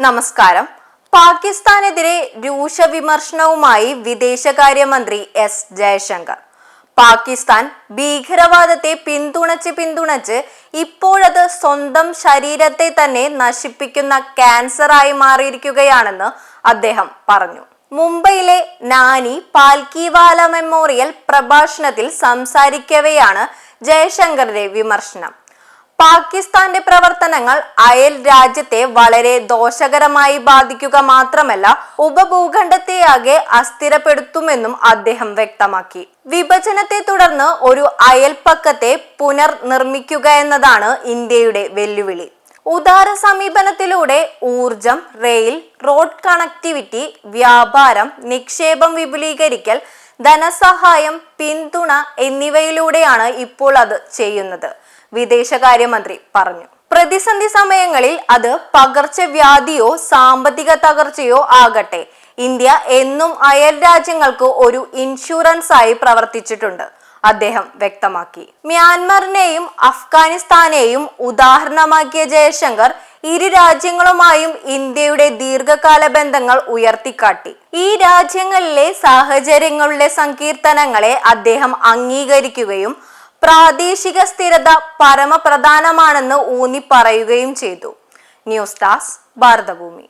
നമസ്കാരം. പാകിസ്ഥാനെതിരെ രൂക്ഷ വിമർശനവുമായി വിദേശകാര്യമന്ത്രി എസ് ജയശങ്കർ. പാകിസ്ഥാൻ ഭീകരവാദത്തെ പിന്തുണച്ച് പിന്തുണച്ച് ഇപ്പോഴത് സ്വന്തം ശരീരത്തെ തന്നെ നശിപ്പിക്കുന്ന ക്യാൻസറായി മാറിയിരിക്കുകയാണെന്ന് അദ്ദേഹം പറഞ്ഞു. മുംബൈയിലെ നാനി പാൽക്കിവാല മെമ്മോറിയൽ പ്രഭാഷണത്തിൽ സംസാരിക്കവെയാണ് ജയശങ്കറിന്റെ വിമർശനം. പാകിസ്ഥാന്റെ പ്രവർത്തനങ്ങൾ അയൽ രാജ്യത്തെ വളരെ ദോഷകരമായി ബാധിക്കുക മാത്രമല്ല ഉപഭൂഖണ്ഡത്തെയാകെ അസ്ഥിരപ്പെടുത്തുമെന്നും അദ്ദേഹം വ്യക്തമാക്കി. വിഭജനത്തെ തുടർന്ന് ഒരു അയൽപ്പക്കത്തെ പുനർനിർമ്മിക്കുക എന്നതാണ് ഇന്ത്യയുടെ വെല്ലുവിളി. ഉദാര സമീപനത്തിലൂടെ ഊർജം റെയിൽ റോഡ് കണക്ടിവിറ്റി വ്യാപാരം നിക്ഷേപം വിപുലീകരിക്കൽ ധനസഹായം പിന്തുണ എന്നിവയിലൂടെയാണ് ഇപ്പോൾ അത് ചെയ്യുന്നത്. വിദേശകാര്യമന്ത്രി പറഞ്ഞു. പ്രതിസന്ധി സമയങ്ങളിൽ അത് പകർച്ചവ്യാധിയോ സാമ്പത്തിക തകർച്ചയോ ആകട്ടെ. ഇന്ത്യ എന്നും അയൽ രാജ്യങ്ങൾക്ക് ഒരു ഇൻഷുറൻസ് ആയി പ്രവർത്തിച്ചിട്ടുണ്ട് അദ്ദേഹം വ്യക്തമാക്കി. മ്യാൻമറിനെയും അഫ്ഗാനിസ്ഥാനെയും ഉദാഹരണമാക്കിയ ജയശങ്കർ ഇരു രാജ്യങ്ങളുമായും ഇന്ത്യയുടെ ദീർഘകാല ബന്ധങ്ങൾ ഉയർത്തിക്കാട്ടി. ഈ രാജ്യങ്ങളിലെ സാഹചര്യങ്ങളുടെ സങ്കീർത്തനങ്ങളെ അദ്ദേഹം അംഗീകരിക്കുകയും പ്രാദേശിക സ്ഥിരത പരമപ്രധാനമാണെന്ന് ഊന്നി പറയുകയും ചെയ്തു. ന്യൂസ് ഡാസ് ഭാരതഭൂമി.